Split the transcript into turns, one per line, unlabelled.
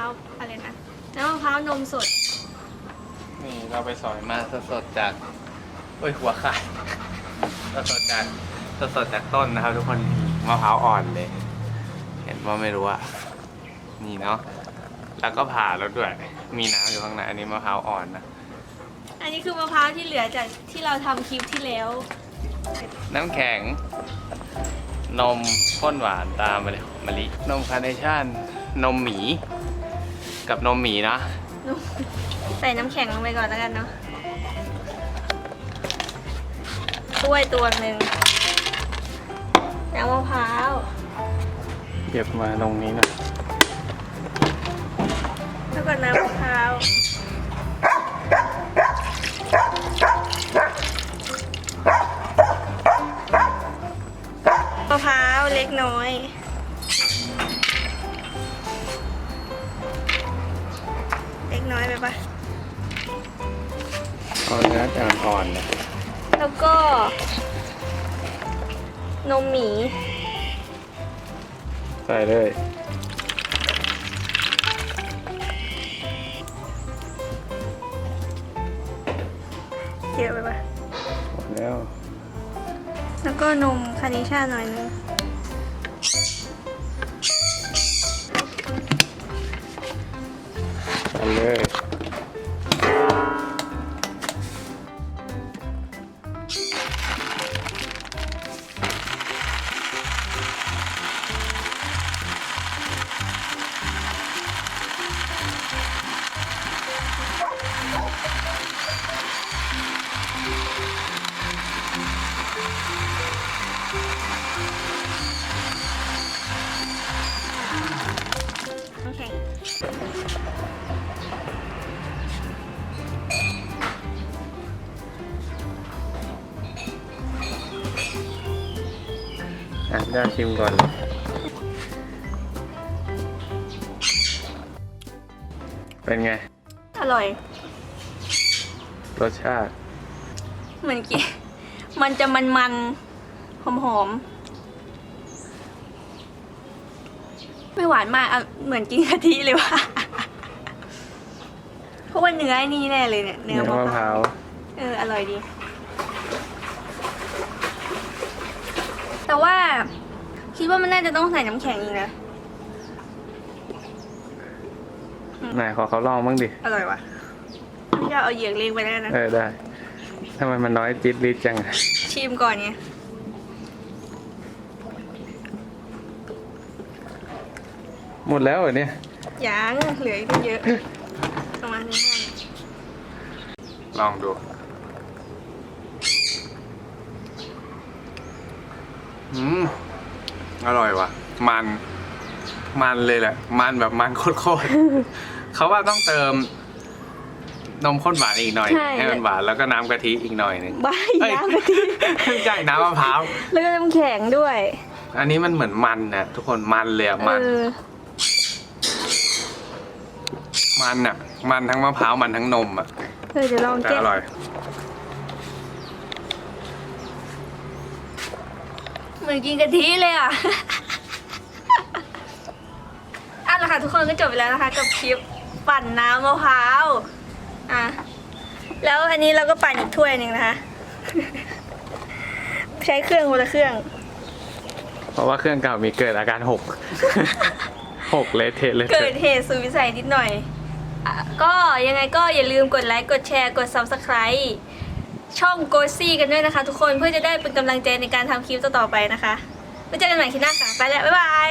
าวอะไรนะ น้ำมะพร้าวนมสด
นี่เราไปสอยมาสดๆจากเอ้ยหัวขาดสดๆจากสดๆจากต้นนะครับ ทุกคนมะพร้าวอ่อนเลย เห็นว่าไม่รู้อะนี่เนาะแล้วก็ผ่าแล้วด้วย มีน้ำอยู่ข้างในอันนี้มะพร้าวอ่อนนะ
อันนี้คือมะพร้าวที่เหลือจากที่เราทำคลิปที่แล้ว
น้ำแข็ง นมข้นหวานตามมาเลยมะลินมคาร์เนชั่น นมหมี กับนมหมีนะ
ใส่น้ำแข็งลงไปก่อนแล้วกันเนาะกล้วยตัวหนึ่งน้ำมะพร้าว
เก็บมาตรงนี้นะ
แล้วก็น้ำมะพร้าว เล็กน้อยไปปะ
เอาเนื้อแต่อ่อนๆนะ
แล้วก็ นมหมี
ใส่เลย
เยอะไปปะ
หมดแล้ว
แล้วก็นมคาร์เนชั่นหน่อยนึง
ใส่เลย อะได้ชิมก่อนเลยเป็นไง
อร่อย
รสชาติ
เหมือนกินมันจะมันมันหอมหอมๆ ไม่หวานมากอะเหมือนกินกะทิเลยว่ะเพราะว่าเนื้อไอ้นี่แน่เลยเนี่ยเนื้
เนื้
อ
อ
มะ
มะ
พ
พ
ร้า
ร้าวว
เอออร่อยดี แต่ว่าคิดว่ามันน่าจะต้องใส่น้ำแข็งอีกนะ
ไหนขอเขาลองบ้างดิ
อร่อยว่ะพี่จะเอาเหยือกเล็กไปแล้วนะ
เออได้ทำไมมันน้อยจิตลิดจังอะ
ชิมก่อนไง
หมดแล้วเหรอเนี่ย
ยังเหลืออีกตั้งเยอะ ประมาณนี้
ลองดูอืมอร่อยว่ะ มัน มันเลยแหละ มันแบบมันโคตรๆ เขาว่าต้องเติม นมข้นหวานอีกหน่อย
ใช่
ให้มันหวานแล้วก็น้ำกะทิอีกหน่อยหนึง
บ้า
เอ้ย
น้ำกะทิ
ไม่ใช่น้ำมะพร้าว
แล้วก็น้ำแข็งด้วย
อันนี้มันเหมือนมันนะทุกคนมันเลยอะมัน
เออ
มันอะมันทั้งมะพร้าวมันทั้งนมอะ
เออเดี๋ยวลอง
แต่
แก้
อร่อย
เหมือนกินกะทิเลยอะ อะละค่ะทุกคนก็จบไปแล้วนะคะ กับคลิปปั่นน้ำมะพร้าวอะแล้วอันนี้เราก็ปั่นอีกถ้วยหนึ่งนะคะ ใช้เครื่องคนละเครื่อง
เพราะว่าเครื่องเก่ามีเกิดอาการหก หกเละเทะเลย
เกิดเหตุสุดวิสัยนิดหน่อยอะก็ยังไงก็อย่าลืมกดไลค์กดแชร์กด Subscribe ช่องโกซี่กันด้วยนะคะทุกคนเพื่อจะได้เป็นกำลังใจในการทำคลิปต่อๆไปนะคะไว้เจอกันใหม่คลิปหน้าค่ะ ไปแล้ว บ๊ายบาย